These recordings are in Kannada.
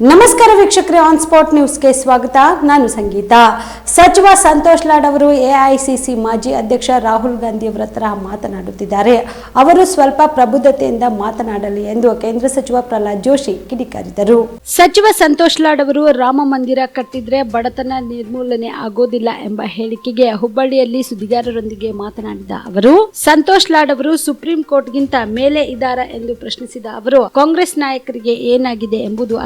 ನಮಸ್ಕಾರ ವೀಕ್ಷಕರೇ ಆನ್ ಸ್ಪಾಟ್ ನ್ಯೂಸ್ಗೆ ಸ್ವಾಗತ. ನಾನು ಸಂಗೀತ. ಸಚಿವ ಸಂತೋಷ್ ಲಾಡ್ ಅವರು ಎಐಸಿಸಿ ಮಾಜಿ ಅಧ್ಯಕ್ಷ ರಾಹುಲ್ ಗಾಂಧಿ ಅವರ ಹತ್ರ ಮಾತನಾಡುತ್ತಿದ್ದಾರೆ. ಅವರು ಸ್ವಲ್ಪ ಪ್ರಬುದ್ಧತೆಯಿಂದ ಮಾತನಾಡಲಿ ಎಂದು ಕೇಂದ್ರ ಸಚಿವ ಪ್ರಹ್ಲಾದ್ ಜೋಶಿ ಕಿಡಿಕಾರಿದರು. ಸಚಿವ ಸಂತೋಷ್ ಲಾಡ್ ಅವರು ರಾಮ ಮಂದಿರ ಕಟ್ಟಿದ್ರೆ ಬಡತನ ನಿರ್ಮೂಲನೆ ಆಗೋದಿಲ್ಲ ಎಂಬ ಹೇಳಿಕೆಗೆ ಹುಬ್ಬಳ್ಳಿಯಲ್ಲಿ ಸುದ್ದಿಗಾರರೊಂದಿಗೆ ಮಾತನಾಡಿದ ಅವರು, ಸಂತೋಷ್ ಲಾಡ್ ಅವರು ಸುಪ್ರೀಂ ಕೋರ್ಟ್ಗಿಂತ ಮೇಲೆ ಇದ್ದಾರಾ ಎಂದು ಪ್ರಶ್ನಿಸಿದ ಅವರು, ಕಾಂಗ್ರೆಸ್ ನಾಯಕರಿಗೆ ಏನಾಗಿದೆ ಎಂಬುದು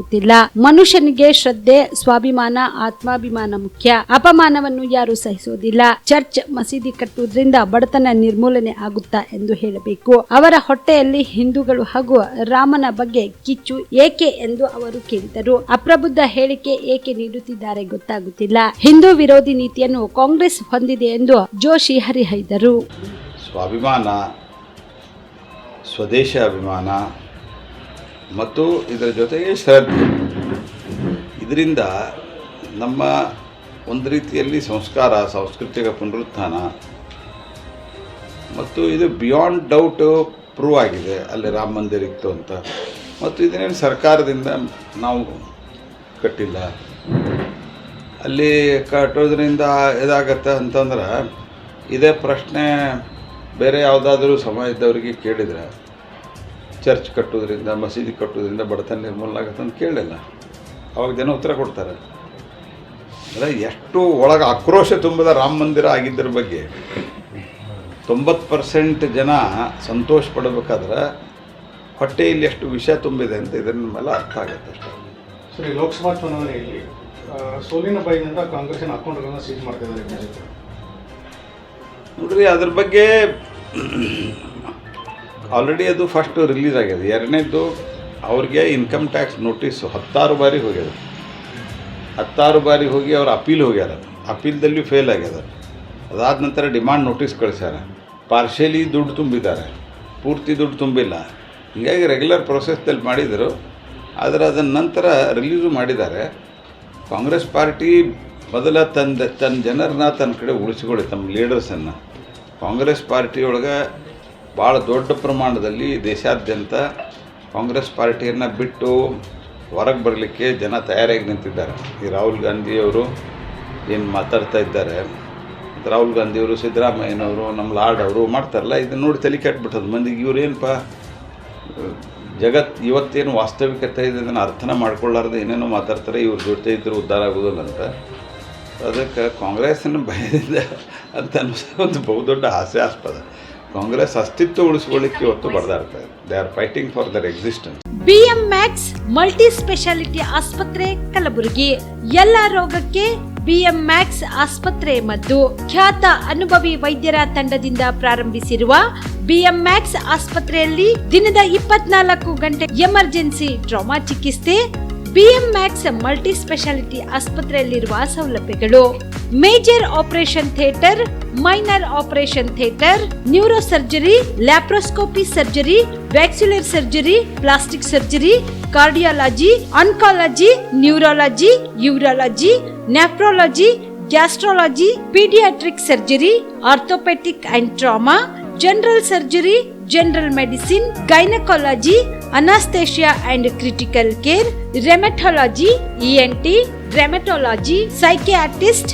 ಅರ್ಥವಾಗುತ್ತಿಲ್ಲ ಮನುಷ್ಯನಿಗೆ ಶ್ರದ್ಧೆ, ಸ್ವಾಭಿಮಾನ, ಆತ್ಮಾಭಿಮಾನ ಮುಖ್ಯ. ಅಪಮಾನವನ್ನು ಯಾರು ಸಹಿಸುವುದಿಲ್ಲ. ಚರ್ಚ್ ಮಸೀದಿ ಕಟ್ಟುವುದರಿಂದ ಬಡತನ ನಿರ್ಮೂಲನೆ ಆಗುತ್ತಾ ಎಂದು ಹೇಳಬೇಕು. ಅವರ ಹೊಟ್ಟೆಯಲ್ಲಿ ಹಿಂದೂಗಳು ಹಾಗೂ ರಾಮನ ಬಗ್ಗೆ ಕಿಚ್ಚು ಏಕೆ ಎಂದು ಅವರು ಕೇಳಿದರು. ಅಪ್ರಬುದ್ಧ ಹೇಳಿಕೆ ಏಕೆ ನೀಡುತ್ತಿದ್ದಾರೆ ಗೊತ್ತಾಗುತ್ತಿಲ್ಲ. ಹಿಂದೂ ವಿರೋಧಿ ನೀತಿಯನ್ನು ಕಾಂಗ್ರೆಸ್ ಹೊಂದಿದೆ ಎಂದು ಜೋಶಿ ಹರಿಹೈದರು ಸ್ವಾಭಿಮಾನ, ಸ್ವದೇಶ ಅಭಿಮಾನ ಮತ್ತು ಇದರ ಜೊತೆಗೆ ಶ್ರದ್ಧೆ. ಇದರಿಂದ ನಮ್ಮ ಒಂದು ರೀತಿಯಲ್ಲಿ ಸಂಸ್ಕಾರ, ಸಾಂಸ್ಕೃತಿಕ ಪುನರುತ್ಥಾನ ಮತ್ತು ಇದು ಬಿಯಾಂಡ್ ಡೌಟ್ ಪ್ರೂವ್ ಆಗಿದೆ. ಅಲ್ಲಿ ರಾಮ ಮಂದಿರ ಇತ್ತು ಅಂತ. ಮತ್ತು ಇದನ್ನೇನು ಸರ್ಕಾರದಿಂದ ನಾವು ಕಟ್ಟಿಲ್ಲ. ಅಲ್ಲಿ ಕಟ್ಟೋದ್ರಿಂದ ಇದಾಗತ್ತೆ ಅಂತಂದ್ರೆ, ಇದೇ ಪ್ರಶ್ನೆ ಬೇರೆ ಯಾವುದಾದ್ರೂ ಸಮಾಜದವರಿಗೆ ಕೇಳಿದರೆ ಚರ್ಚ್ ಕಟ್ಟೋದ್ರಿಂದ ಮಸೀದಿ ಕಟ್ಟೋದ್ರಿಂದ ಬಡತನ ನಿರ್ಮೂಲನೆ ಆಗುತ್ತೆ ಅಂತ ಕೇಳಿಲ್ಲ. ಅವಾಗ ಜನ ಉತ್ತರ ಕೊಡ್ತಾರೆ. ಅಂದರೆ ಎಷ್ಟು ಒಳಗೆ ಆಕ್ರೋಶ ತುಂಬಿದ ರಾಮ ಮಂದಿರ ಆಗಿದ್ದರ ಬಗ್ಗೆ ತೊಂಬತ್ತು ಪರ್ಸೆಂಟ್ ಜನ ಸಂತೋಷ ಪಡಬೇಕಾದ್ರೆ ಹೊಟ್ಟೆಯಲ್ಲಿ ಎಷ್ಟು ವಿಷ ತುಂಬಿದೆ ಅಂತ ಇದರ ಮೇಲೆ ಅರ್ಥ ಆಗುತ್ತೆ ಅಷ್ಟೇ. ಸರಿ ಲೋಕಸಭಾ ಚುನಾವಣೆಯಲ್ಲಿ ಸೋಲಿನ ಭಯದಿಂದ ಕಾಂಗ್ರೆಸ್ಸಿನ ಅಕೌಂಟ್ಗಳನ್ನು ಸೀಜ್ ಮಾಡ್ತಿದ್ದಾರೆ ನೋಡ್ರಿ ಅದ್ರ ಬಗ್ಗೆ ಆಲ್ರೆಡಿ ಅದು ಫಸ್ಟ್ ರಿಲೀಸ್ ಆಗಿದೆ. ಎರಡನೇದು ಅವ್ರಿಗೆ ಇನ್ಕಮ್ ಟ್ಯಾಕ್ಸ್ ನೋಟಿಸು ಹತ್ತಾರು ಬಾರಿ ಹೋಗ್ಯದ ಹತ್ತಾರು ಬಾರಿ ಹೋಗಿ ಅವ್ರು ಅಪೀಲ್ ಹೋಗ್ಯಾರ. ಅಪೀಲ್ದಲ್ಲಿ ಫೇಲ್ ಆಗ್ಯದ ಅದಾದ ನಂತರ ಡಿಮಾಂಡ್ ನೋಟಿಸ್ ಕಳಿಸ್ಯಾರ. ಪಾರ್ಷಿಯಲಿ ದುಡ್ಡು ತುಂಬಿದ್ದಾರೆ. ಪೂರ್ತಿ ದುಡ್ಡು ತುಂಬಿಲ್ಲ. ಹೀಗಾಗಿ ರೆಗ್ಯುಲರ್ ಪ್ರೊಸೆಸ್ದಲ್ಲಿ ಮಾಡಿದರು. ಆದರೆ ಅದನ್ನ ನಂತರ ರಿಲೀಸು ಮಾಡಿದ್ದಾರೆ. ಕಾಂಗ್ರೆಸ್ ಪಾರ್ಟಿ ಮೊದಲ ತನ್ನ ತನ್ನ ಜನರನ್ನ ತನ್ನ ಕಡೆ ಉಳಿಸಿಕೊಳ್ಳಿ, ತಮ್ಮ ಲೀಡರ್ಸನ್ನು ಕಾಂಗ್ರೆಸ್ ಪಾರ್ಟಿಯೊಳಗೆ ಭಾಳ ದೊಡ್ಡ ಪ್ರಮಾಣದಲ್ಲಿ ದೇಶಾದ್ಯಂತ ಕಾಂಗ್ರೆಸ್ ಪಾರ್ಟಿಯನ್ನು ಬಿಟ್ಟು ಹೊರಗೆ ಬರಲಿಕ್ಕೆ ಜನ ತಯಾರಾಗಿ ನಿಂತಿದ್ದಾರೆ. ಈ ರಾಹುಲ್ ಗಾಂಧಿಯವರು ಏನು ಮಾತಾಡ್ತಾ ಇದ್ದಾರೆ, ರಾಹುಲ್ ಗಾಂಧಿಯವರು ಸಿದ್ದರಾಮಯ್ಯನವರು ನಮ್ಮ ಲಾರ್ಡ್ ಅವರು ಮಾಡ್ತಾರಲ್ಲ ಇದನ್ನು ನೋಡಿ ತಲೆ ಕೆಟ್ಬಿಟ್ಟದು. ಮಂದಿಗೆ ಇವರೇನಪ್ಪ ಜಗತ್ ಇವತ್ತೇನು ವಾಸ್ತವಿಕತೆ ಇದೆ ಅದನ್ನು ಅರ್ಥನ ಮಾಡ್ಕೊಳ್ಳಾರ್ದು ಏನೇನೋ ಮಾತಾಡ್ತಾರೆ, ಇವ್ರ ಜೊತೆ ಇದ್ದರೂ ಉದ್ಧಾರ ಆಗೋದಿಲ್ಲ ಅಂತ. ಅದಕ್ಕೆ ಕಾಂಗ್ರೆಸ್ಸನ್ನು ಭಯದಿಂದ ಅಂತ ಅನ್ನಿಸೋ ಒಂದು ಬಹುದೊಡ್ಡ ಹಾಸ್ಯಾಸ್ಪದ. ಕಾಂಗ್ರೆಸ್ ಅಸ್ತಿತ್ವ ಉಳಿಸ್ಕೊಳ್ಳಿಕ್ಕೆ ಇವತ್ತು ಬಡ್ದಾಡ್ತಾರೆ they are fighting for their existence BM Max multi speciality ಆಸ್ಪತ್ರೆ ಕಲಬುರಗಿ. ಎಲ್ಲ ರೋಗಕ್ಕೆ ಬಿಎಂ ಮ್ಯಾಕ್ಸ್ ಆಸ್ಪತ್ರೆ ಮತ್ತು ಖ್ಯಾತ ಅನುಭವಿ ವೈದ್ಯರ ತಂಡದಿಂದ ಪ್ರಾರಂಭಿಸಿರುವ ಬಿಎಂ ಮ್ಯಾಕ್ಸ್ ಆಸ್ಪತ್ರೆಯಲ್ಲಿ ದಿನದ ಇಪ್ಪತ್ನಾಲ್ಕು ಗಂಟೆ ಎಮರ್ಜೆನ್ಸಿ ಟ್ರಾಮಾ ಚಿಕಿತ್ಸೆ ಬಿಎಂ ಮ್ಯಾಕ್ಸ್ ಮಲ್ಟಿ ಸ್ಪೆಷಾಲಿಟಿ ಆಸ್ಪತ್ರೆಯಲ್ಲಿರುವ ಸೌಲಭ್ಯಗಳು. major operation theatre minor operation theatre neuro surgery laparoscopy surgery ವ್ಯಾಕ್ಸುಲರ್ surgery plastic surgery cardiology oncology neurology urology nephrology gastrology paediatric surgery orthopaedic and trauma general surgery general medicine gynaecology anaesthesia and critical care rheumatology ENT rheumatology psychiatrist